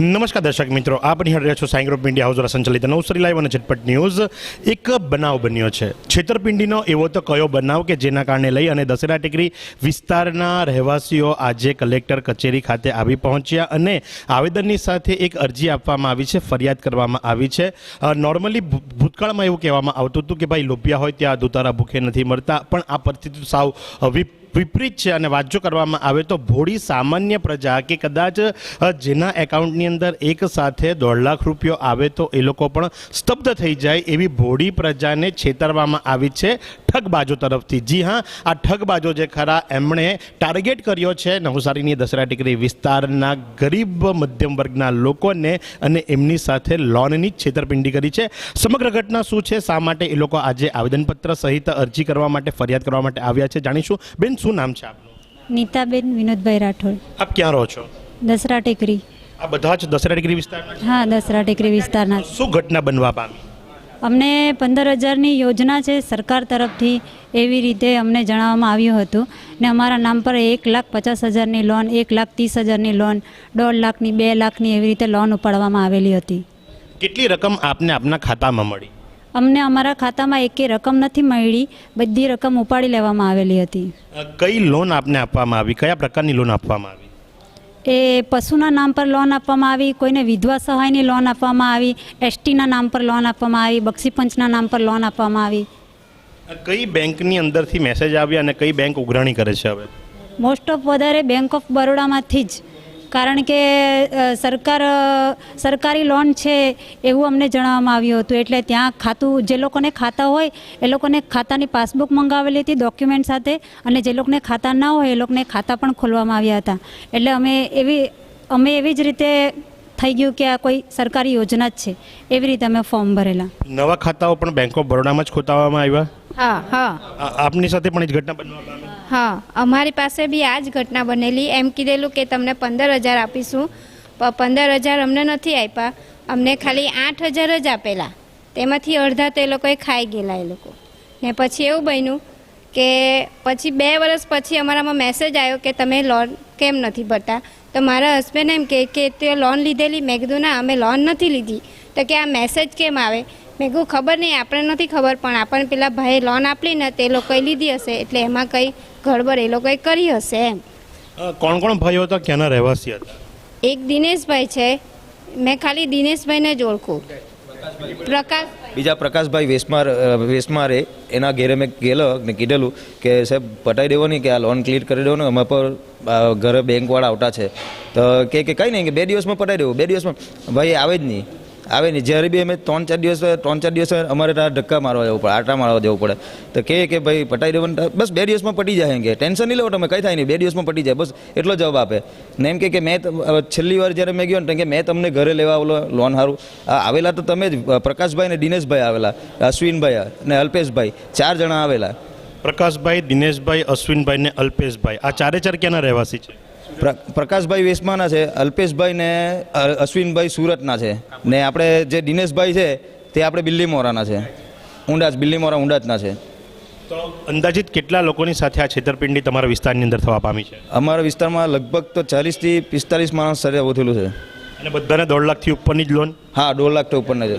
નમસ્કાર દર્શક મિત્રો, આપ નિહાળી રહ્યા છો સાઈ ગ્રુપ ઇન્ડિયા હાઉસ દ્વારા સંચાલિત નવસરી લાઈવ અને ઝટપટ ન્યૂઝ. એક બનાવ બન્યો છે. છેતરપિંડીનો એવો તો કયો બનાવ કે જેના કારણે લઈ અને દશેરા ટેકરી વિસ્તારના રહેવાસીઓ આજે કલેક્ટર કચેરી ખાતે આવી પહોંચ્યા અને આવેદનની સાથે એક અરજી આપવામાં આવી છે, ફરિયાદ કરવામાં આવી છે. નોર્મલી ભૂતકાળમાં એવું કહેવામાં આવતું હતું કે ભાઈ, લોભિયા હોય ત્યાં દુતારા ભૂખે નથી મળતા પણ આ પરિસ્થિતિ સાવ વિપ વિપરીત છે અને વાંચો કરવામાં આવે તો ભોળી સામાન્ય પ્રજા કે કદાચ જેના એકાઉન્ટની અંદર એક સાથે દોઢ લાખ રૂપિયો આવે તો એ લોકો પણ સ્તબ્ધ થઈ જાય એવી ભોળી પ્રજાને છેતરવામાં આવી છે ઠગબાજો તરફથી. જી હા, આ ઠગબાજો જે ખરા એમણે ટાર્ગેટ કર્યો છે નવસારીની દસરા ટેકરી વિસ્તારના ગરીબ મધ્યમ વર્ગના લોકોને અને એમની સાથે લોનની છેતરપિંડી કરી છે. સમગ્ર ઘટના શું છે? શા માટે એ લોકો આજે આવેદનપત્ર સહિત અરજી કરવા માટે ફરિયાદ કરવા માટે આવ્યા છે? જાણીશું. બેન શું નામ છે આપનું? નીતાબેન વિનોદભાઈ રાઠોડ. આપ ક્યાં રહો છો? દસરા ટેકરી. આ બધા જ દસરા ટેકરી વિસ્તારના? હા દસરા ટેકરી વિસ્તારના શું ઘટના બનવા પામી? અમને પંદર હજારની યોજના છે સરકાર તરફથી એવી રીતે અમને જણાવવામાં આવ્યું હતું ને અમારા નામ પર એક લાખ પચાસ હજારની લોન એક લાખ ત્રીસ હજારની લોન દોઢ લાખની બે લાખની એવી રીતે લોન ઉપાડવામાં આવેલી હતી. કેટલી રકમ આપને આપના ખાતામાં મળી? અમને અમારા ખાતામાં એકે રકમ નથી મળી. બધી રકમ ઉપાડી લેવામાં આવેલી હતી. કઈ લોન આપને આપવામાં આવી? કયા પ્રકારની લોન આપવામાં આવી? એ પશુના નામ પર લોન આપવામાં આવી કોઈને વિધવા સહાયની લોન આપવામાં આવી એસટીના નામ પર લોન આપવામાં આવી બક્ષીપંચના નામ પર લોન આપવામાં આવી. કઈ બેંકની અંદરથી મેસેજ આવ્યા અને કઈ બેંક ઉઘરાણી કરે છે હવે? મોસ્ટ ઓફ વધારે બેંક ઓફ બરોડામાંથી જ. કારણ કે સરકાર સરકારી લોન છે એવું અમને જણાવવામાં આવ્યું હતું. એટલે ત્યાં ખાતું જે લોકોને ખાતા હોય એ લોકોને ખાતાની પાસબુક મંગાવેલી હતી ડોક્યુમેન્ટ સાથે. અને જે લોકોને ખાતા ના હોય એ લોકોને ખાતા પણ ખોલવામાં આવ્યા હતા. એટલે અમે એવી અમે એવી જ રીતે થઈ ગયું કે આ કોઈ સરકારી યોજના જ છે. એવી રીતે અમે ફોર્મ ભરેલા. નવા ખાતાઓ પણ બેંક ઓફ બરોડામાં જ ખોતાવવામાં આવ્યા? હા હા. આપની સાથે પણ એ જ ઘટના બનવા હા, અમારી પાસે બી આ જ ઘટના બનેલી. એમ કીધેલું કે તમને પંદર હજાર આપીશું. પણ પંદર હજાર અમને નથી આપ્યા. અમને ખાલી આઠ હજાર જ આપેલા. તેમાંથી અડધા તો લોકોએ ખાઈ ગયેલા એ લોકો. ને પછી એવું બન્યું કે પછી બે વર્ષ પછી અમારામાં મેસેજ આવ્યો કે તમે લોન કેમ નથી ભરતા? તો મારા હસબન્ડ એમ કે કે તે લોન લીધેલી. મેં કીધું, ના, અમે લોન નથી લીધી. તો કે આ મેસેજ કેમ આવે? મેં કીધું, ખબર નહીં, આપણે નથી ખબર, પણ આપણને પેલા ભાઈએ લોન આપલી ને તે લોકોએ લીધી હશે. એટલે એમાં કંઈ ગડબડ એ લોકોએ કરી હશે એમ. કોણ કોણ ભાઈઓ હતા? ક્યાંના રહેવાસી હતા? એક દિનેશભાઈ છે. મેં ખાલી દિનેશભાઈને જ ઓળખું. પ્રકાશ બીજા પ્રકાશભાઈ વેસમાર વેસમારે એના ઘેરે મેં ગયેલો ને કીધેલું કે સાહેબ પટાઈ દેવો નહીં કે આ લોન ક્લિયર કરી દેવો ને? અમારા પર ઘરે બેંકવાળા આવતા છે. તો કે કે કંઈ નહીં કે બે દિવસમાં પટાઈ દેવું બે દિવસમાં. ભાઈ આવે જ નહીં. આવે નહીં જ્યારે બી અમે ત્રણ ચાર દિવસ ત્રણ ચાર દિવસ અમારે ત્યાં ધક્કા મારવા જવું પડે, આટા મારવા જવું પડે. તો કહે કે ભાઈ, પટાઈ દેવાનું બસ બે દિવસમાં પટી જાય એમ કે. ટેન્શન નહીં લેવો તમે કંઈ થાય નહીં, બે દિવસમાં પટી જાય, બસ એટલો જવાબ આપે. ને એમ કે કે મેં છેલ્લી વાર જ્યારે મેં ગયો ને કે મેં તમને ઘરે લેવા આવેલો લોન સારું આવેલા તો તમે જ પ્રકાશભાઈ ને દિનેશભાઈ આવેલા, અશ્વિનભાઈ ને અલ્પેશભાઈ, ચાર જણા આવેલા. પ્રકાશભાઈ, દિનેશભાઈ, અશ્વિનભાઈ ને અલ્પેશભાઈ. આ ચારે ચાર ક્યાંના રહેવાસી છે? પ્રકાશભાઈ વેસમાના છે અલ્પેશભાઈ ને અશ્વિનભાઈ સુરતના છે. ને આપણે જે દિનેશભાઈ છે તે આપણે બિલ્લીમોરાના છે. ઊંડાજ બિલ્લીમોરા ઊંડાજના છે. તો અંદાજિત કેટલા લોકોની સાથે આ છેતરપિંડી તમારા વિસ્તારની અંદર થવા પામી છે? અમારા વિસ્તારમાં લગભગ તો ચાલીસથી પિસ્તાલીસ માણસ સાથે થયેલું છે. અને બધાને દોઢ લાખથી ઉપરની જ લોન હા દોઢ લાખથી ઉપરના છે.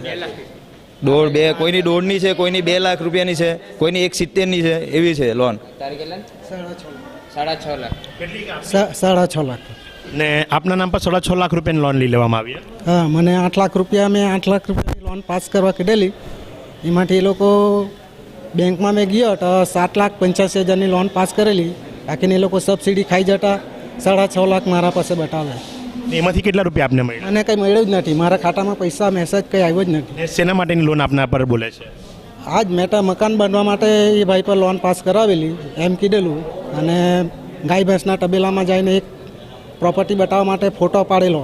દોઢ બે કોઈની દોઢની છે કોઈની બે લાખ રૂપિયાની છે કોઈની એક સિત્તેરની છે એવી છે લોન સા- સાડા છ લાખ. ને આપના નામ પર સાડા છ લાખ રૂપિયાની લોન લઈ લેવામાં આવી હા મને આઠ લાખ રૂપિયા મેં આઠ લાખ રૂપિયાની લોન પાસ કરવા કીધેલી. એમાંથી એ લોકો બેંકમાં મેં ગયો તો સાત લાખ પંચ્યાસી હજારની લોન પાસ કરેલી. બાકીને એ લોકો સબસિડી ખાઈ જતા સાડા છ લાખ મારા પાસે બતાવે. એમાંથી કેટલા રૂપિયા આપને મળ્યા? અને કંઈ મળ્યું જ નથી. મારા ખાતામાં પૈસા મેસેજ કંઈ આવ્યો જ નથી. શેના માટેની લોન આપના પર બોલે છે? આજ મેટા મકાન બાંધવા માટે એ ભાઈ પર લોન પાસ કરાવેલી. એમ કીધેલું અને ગાય ભેંસના તબેલામાં જઈને એક પ્રોપર્ટી બતાવવા માટે ફોટો પાડેલો.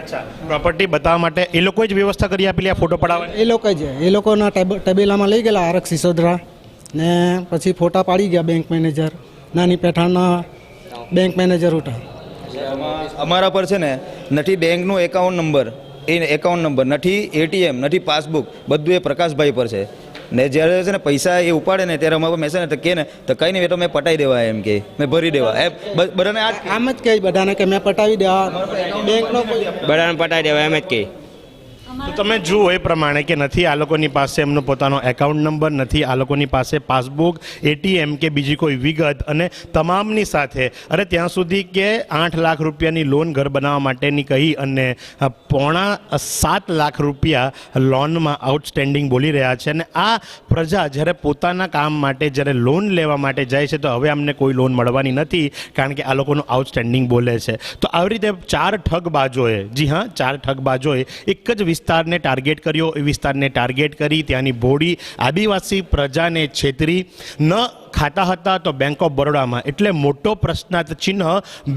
અચ્છા પ્રોપર્ટી બતાવવા માટે એ લોકોએ જ વ્યવસ્થા કરી આપેલી આ ફોટો પડાવવા એ લોકો જ એ લોકોના તબેલામાં લઈ ગયેલા આરક સિસોદરા ને પછી ફોટા પાડી ગયા બેંક મેનેજર નાની પેઠાણના બેંક મેનેજર હતા અમારા પર છે ને નથી બેંકનો એકાઉન્ટ નંબર એ એકાઉન્ટ નંબર નથી એટીએમ નથી પાસબુક બધું એ પ્રકાશભાઈ પર છે. ને જ્યારે છે ને પૈસા એ ઉપાડે ને ત્યારે અમારા મેસેજ ને તો કે ને તો કંઈ નહીં એ તો મેં પટાઈ દેવા એમ કે. મેં ભરી દેવા. એમ બધાને આમ જ કહે બધાને કે મેં પટાવી દેવા. બેંકનો બધાને પટાવી દેવા એમ જ કહે. તો તમે જુઓ એ પ્રમાણે કે નથી આ લોકોની પાસે એમનો પોતાનો એકાઉન્ટ નંબર નથી આ લોકોની પાસે પાસબુક એટીએમ કે બીજી કોઈ વિગત અને તમામની સાથે. અરે ત્યાં સુધી કે આઠ લાખ રૂપિયાની લોન ઘર બનાવવા માટેની કહી અને પોણા સાત લાખ રૂપિયા લોનમાં આઉટસ્ટેન્ડિંગ બોલી રહ્યા છે અને આ પ્રજા જ્યારે પોતાના કામ માટે, જ્યારે લોન લેવા માટે જાય છે, તો હવે અમને કોઈ લોન મળવાની નથી, કારણ કે આ લોકોનું આઉટસ્ટેન્ડિંગ બોલે છે. તો આવી રીતે ચાર ઠગબાજોએ જી હા, ચાર ઠગબાજોએ એક જ વિસ્તારને ટાર્ગેટ કર્યો. એ વિસ્તારને ટાર્ગેટ કરી, ત્યાંની બોડી આદિવાસી પ્રજાને છેતરી. ન ખાતા હતા તો બેંક ઓફ બરોડામાં એટલે મોટો પ્રશ્નાર્થ ચિહ્ન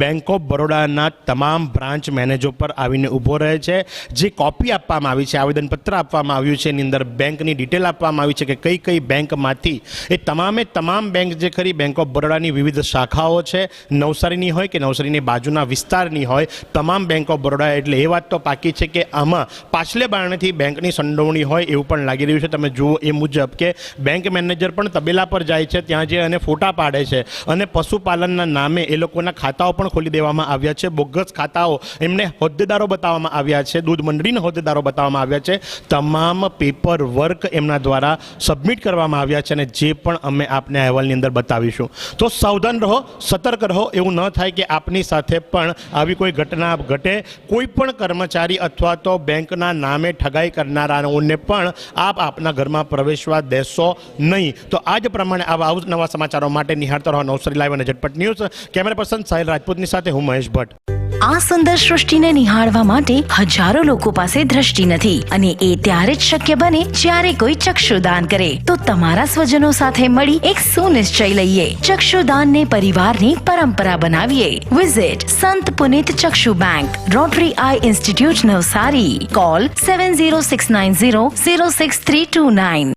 બેંક ઓફ બરોડાના તમામ બ્રાન્ચ મેનેજો પર આવીને ઊભો રહે છે. જે કોપી આપવામાં આવી છે, આવેદનપત્ર આપવામાં આવ્યું છે, એની અંદર બેંકની ડિટેલ આપવામાં આવી છે કે કઈ કઈ બેંકમાંથી એ તમામે તમામ બેંક જે ખરી બેંક ઓફ બરોડાની વિવિધ શાખાઓ છે, નવસારીની હોય કે નવસારીની બાજુના વિસ્તારની હોય, તમામ બેંક ઓફ બરોડા એટલે એ વાત તો પાકી છે કે આમાં પાછલે બારણેથી બેંકની સંડોવણી હોય એવું પણ લાગી રહ્યું છે. તમે જુઓ એ મુજબ કે બેંક મેનેજર પણ તબેલા પર જાય છે, ત્યાં જે અને ફોટા પાડે છે અને પશુપાલનના નામે એ લોકોના ખાતાઓ પણ ખોલી દેવામાં આવ્યા છે. બોગસ ખાતાઓ એમને હોદ્દેદારો બતાવવામાં આવ્યા છે. દૂધ મંડળીના હોદ્દેદારો બતાવવામાં આવ્યા છે. તમામ પેપર વર્ક એમના દ્વારા સબમિટ કરવામાં આવ્યા છે અને જે પણ અમે આપને અહેવાલની અંદર બતાવીશું. તો સાવધાન રહો, સતર્ક રહો. એવું ન થાય કે આપની સાથે પણ આવી કોઈ ઘટના ઘટે. કોઈ પણ કર્મચારી અથવા તો બેંકના નામે ઠગાઈ કરનારાઓને પણ આપ આપના ઘરમાં પ્રવેશવા દેશો નહીં. તો આ જ પ્રમાણે આવા નવા સમાચારો માટે નિહાળતા રહો નવસારી લાઈવ અને ઝટપટ ન્યૂઝ. કેમેરા પર્સન સાહિલ રાજપૂતની સાથે હું મહેશ ભટ્ટ. આ સુંદર સૃષ્ટિને નિહાળવા માટે હજારો લોકો પાસે દ્રષ્ટિ નથી અને એ ત્યારે જ શક્ય બને જ્યારે કોઈ ચક્ષુદાન કરે. તો તમારા સ્વજનો સાથે મળી એક સુનિશ્ચય લઈએ. ચક્ષુદાનને પરિવારની પરંપરા બનાવીએ. Visit Sant Punit Chakshu bank rotary eye institute Navsari. Call seven zero six nine zero zero six three two nine